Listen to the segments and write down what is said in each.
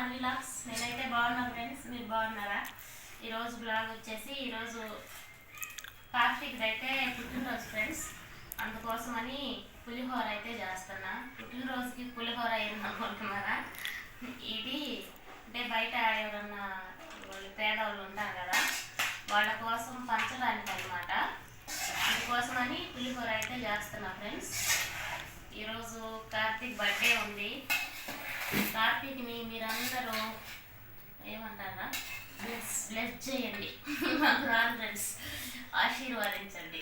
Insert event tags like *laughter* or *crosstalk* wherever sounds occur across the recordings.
Unlocks నేనైతే బాగున్నాను friends మీరు బాగున్నారా? ఈరోజు బ్లాగ్ వచ్చేసి ఈరోజు కార్తీక్ది అయితే పుట్టినరోజు ఫ్రెండ్స్. అందుకోసమని పులిహోర అయితే చేస్తున్నా. పుట్టినరోజుకి పులిహోర అయింది అనుకుంటున్నారా? ఇది అంటే బయట ఎవరన్నా వాళ్ళు పేదవాళ్ళు ఉంటారు కదా వాళ్ళ కోసం పంచడానికి అనమాట అందుకోసమని పులిహోర అయితే చేస్తున్నా ఫ్రెండ్స్. ఈరోజు కార్తీక్ బర్త్డే ఉంది. కార్తీక్ని మీరందరూ ఏమంటారా? బ్లెస్ బ్లెస్ చేయండి. మాకు రాదు ఫ్రెండ్స్ ఆశీర్వాదించండి.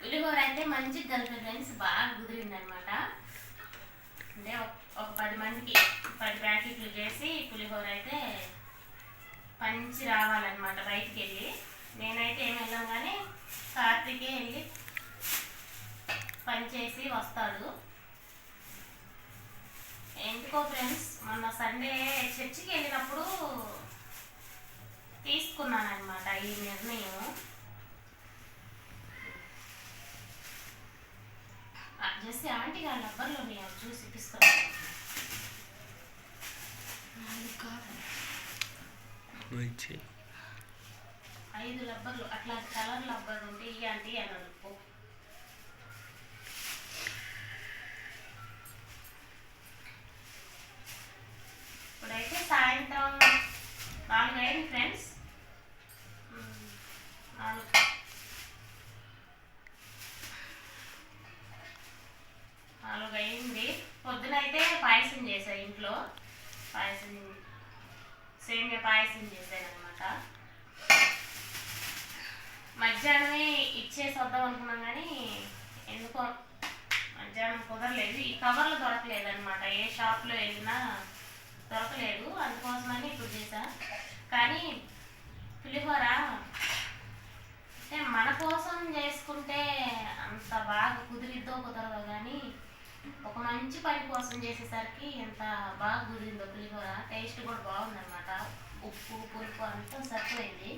పులిహోర అయితే మంచి కలిపి ఫ్రెండ్స్ బాగా కుదిరింది అనమాట అంటే ఒక- ఒక పది మందికి పది ప్యాకెట్లు చేసి పులిహోర అయితే పంచి రావాలన్నమాట బయటికి వెళ్ళి నేనైతే ఏమి వెళ్ళాం కానీ కార్తీకే వెళ్ళి పనిచేసి వస్తాడు. ఎందుకో ఫ్రెండ్స్ మొన్న సండే చర్చికి వెళ్ళినప్పుడు తీసుకున్నాను అనమాట ఈ నిర్ణయం. జస్ట్ ఆంటీ గారి నంబర్లో నేను చూసి ఇచ్చి ఐదు లబ్బర్లు అట్లా కలర్ లబ్బర్ ఉంటే ఈ ఆంటీ అన్నాడు పో. ఇప్పుడైతే సాయంత్రం నాలుగు అయింది ఫ్రెండ్స్. నాలుగు. నాలుగు అయింది. పొద్దునైతే పాయసం చేశా ఇంట్లో. పాయసం సేమియా పాయసం చేశాను అనమాట మధ్యాహ్నమే ఇచ్చేసి వద్దాం అనుకున్నాం కానీ ఎందుకో మధ్యాహ్నం కుదరలేదు. ఈ కవర్లు దొరకలేదు అనమాట ఏ షాప్లో వెళ్ళినా దొరకలేదు. అందుకోసమని ఇప్పుడు చేశా. కానీ పులిహోర అంటే మన కోసం చేసుకుంటే అంత బాగా కుదిరిద్దో కుదరదో కానీ ఒక మంచి పని కోసం చేసేసరికి ఎంత బాగా కుదిరిందో పులిహోర. టేస్ట్ కూడా బాగుందన్నమాట. ఉప్పు పులుపు అంతా సరిపోయింది.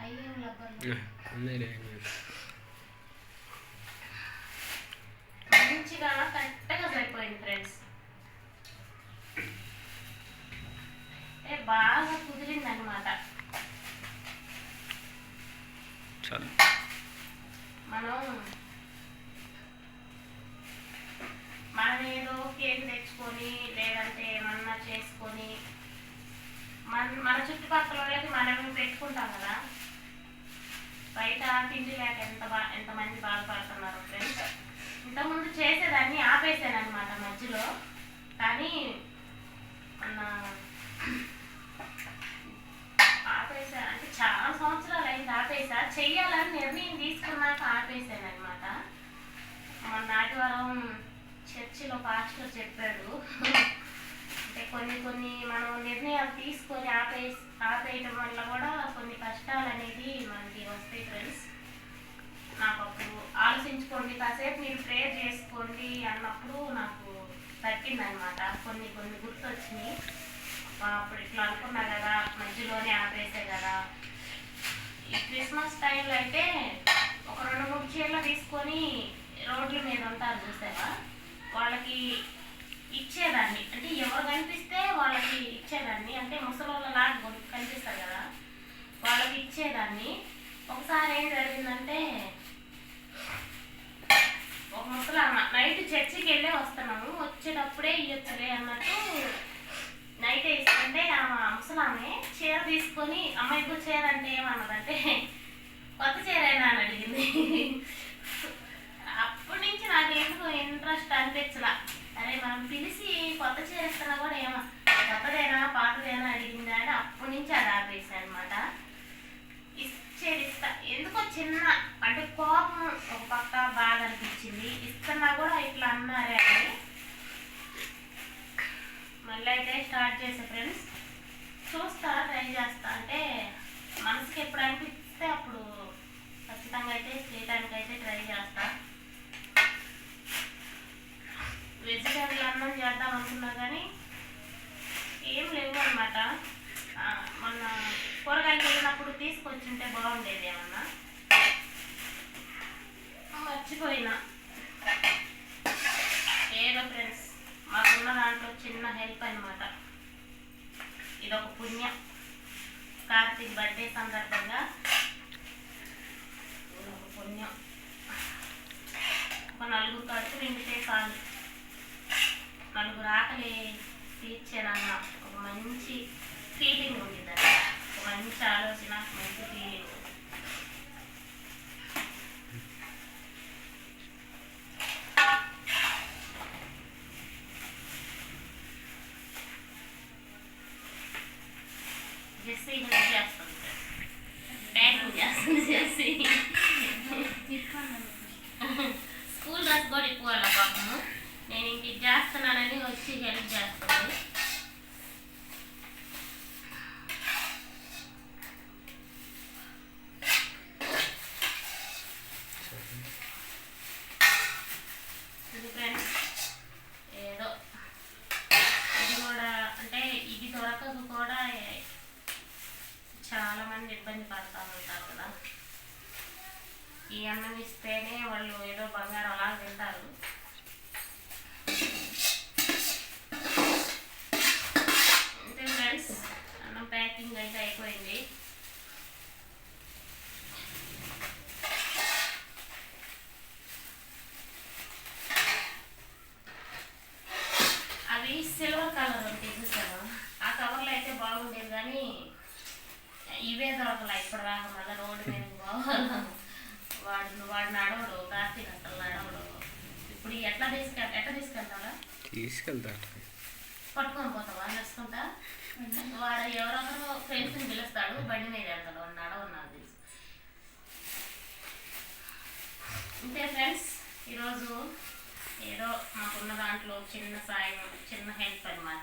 అయ్యో మనం మనం ఏదో కేక్ తెచ్చుకొని లేదంటే ఏమన్నా చేసుకొని మన మన చుట్టుపక్కల వాళ్ళకి మనం పెట్టుకుంటాం కదా. బయట తిండి లేక ఎంత బా ఎంతమంది బాధపడుతున్నారు ఫ్రెండ్స్ ఇంతకుముందు చేసేదాన్ని ఆపేసాను అనమాట మధ్యలో. కానీ మన ఆపేసా అంటే చాలా సంవత్సరాలు ఆపేసా చెయ్యాలని నిర్ణయం తీసుకున్నాక ఆపేసాను అనమాట మొన్న ఆదివారం చర్చిలో పాస్టర్ చెప్పాడు. అంటే కొన్ని కొన్ని మనం నిర్ణయాలు తీసుకొని ఆపే ఆపేయటం వల్ల కూడా కొన్ని కష్టాలు అనేది మనకి వస్తాయి ఫ్రెండ్స్. నాకు అప్పుడు ఆలోచించుకోండి కాసేపు మీరు ప్రేయర్ చేసుకోండి అన్నప్పుడు నాకు తగ్గిందనమాట కొన్ని కొన్ని గుర్తొచ్చినాయి. అప్పుడు ఇట్లా అనుకున్నా కదా మధ్యలోనే ఆపేసే కదా. క్రిస్మస్ టైంలో అయితే ఒక రెండు మూడు చీరలు తీసుకొని రోడ్ల మీద ఉంటారు చూసావా? వాళ్ళకి ఇచ్చేదాన్ని. అంటే ఎవరు కనిపిస్తే వాళ్ళకి ఇచ్చేదాన్ని. అంటే ముసలోళ్ళలాగా లాగా కనిపిస్తారు కదా. వాళ్ళకి ఇచ్చేదాన్ని. ఒకసారి ఏం జరిగిందంటే ఒక ముసలమ్మ నైట్ చర్చికి వెళ్ళే వస్తున్నాము. వచ్చేటప్పుడే ఇయ్యొచ్చులే అన్నట్టు నైట్ వేసుకుంటే ఆ ముసలామె చీర తీసుకొని అమ్మాయికు చీర అంటే ఏమన్నదంటే కొత్త చీర అయినా అని అడిగింది. అప్పటి నుంచి నాకు ఎందుకు ఇంట్రెస్ట్ అనిపించలా. అరే మనం పిలిచి కొత్త చీర ఇస్తున్నా కూడా ఏమో. కొత్తదేనా పాతదేనా అడిగిందా అని అప్పటి నుంచి అది ఆపేసాను అనమాట ఇచ్చేది ఇస్తా. ఎందుకో చిన్న అంటే కోపం ఒక పక్క బాధ అనిపించింది. ఇస్తున్నా కూడా ఇట్లా అన్నారే. మళ్ళీ అయితే స్టార్ట్ చేసే ఫ్రెండ్స్. చూస్తా ట్రై చేస్తా. అంటే మనసుకి ఎప్పుడు అనిపిస్తే అప్పుడు ఖచ్చితంగా అయితే చేయడానికి అయితే ట్రై చేస్తా. వెజిటేబుల్ అన్నం చేద్దాం అనుకున్నా కానీ ఏం లేవు అనమాట మొన్న కూరగాయలు వెళ్ళినప్పుడు తీసుకొచ్చింటే బాగుండేది ఏమన్నా? మర్చిపోయినా ఏదో ఫ్రెండ్స్ మాకున్న దాంట్లో చిన్న హెల్ప్ అనమాట ఇదొక పుణ్య. కార్తీక్ బర్త్డే సందర్భంగా ఇదొక పుణ్యం ఒక నలుగురు కడుపు నిండితే చాలు నలుగురు ఆకలి తీర్చేదన్న ఒక మంచి ఫీలింగ్ ఉంటుంది ఒక మంచి ఆలోచన మంచి ఫీలింగ్ జెస్సీ హెల్ప్ చేస్తుంది ప్యాకింగ్ చేస్తుంది జెస్సీ స్కూల్ డ్రెస్ కూడా ఇప్పుకోవాలి పాపము నేను ఇంక చేస్తున్నానని వచ్చి హెల్ప్ చేస్తుంది ఇది ఫ్రెండ్స్ ఏదో ఇది కూడా అంటే ఇది దొరకక కూడా ఏ- చాలా మంది ఇబ్బంది పడతా ఉంటారు కదా. ఈ అన్నం ఇస్తేనే వాళ్ళు ఏదో బంగారం అలా తింటారు. అంతే ఫ్రెండ్స్ అన్నం ప్యాకింగ్ అయితే అయిపోయింది. అవి సిల్వర్ కలర్ ఉంటాయి చూసాను ఆ కవర్లో అయితే బాగుండేది కానీ ఇవే దొరకలే ఇప్పుడు రాక మళ్ళీ రోడ్డు మీద పోవాలి *laughs* వాడు వాడు నడవడు కార్తీక్ అసలు నడవడు. ఇప్పుడు ఎట్లా తీసుకెళ్ ఎట్లా తీసుకెళ్తాడా తీసుకెళ్తాడు పట్టుకొని పోతావా? నడుచుకుంటా? వాడు ఎవరొకరు ఫ్రెండ్స్ని పిలుస్తాడు బండి మీద వెళ్తాడు వాడు నడవడు నాకు తెలుసు. అంతే ఫ్రెండ్స్ ఈరోజు ఏదో మాకున్న దాంట్లో చిన్న సాయం చిన్న హెల్ప్ అనమాట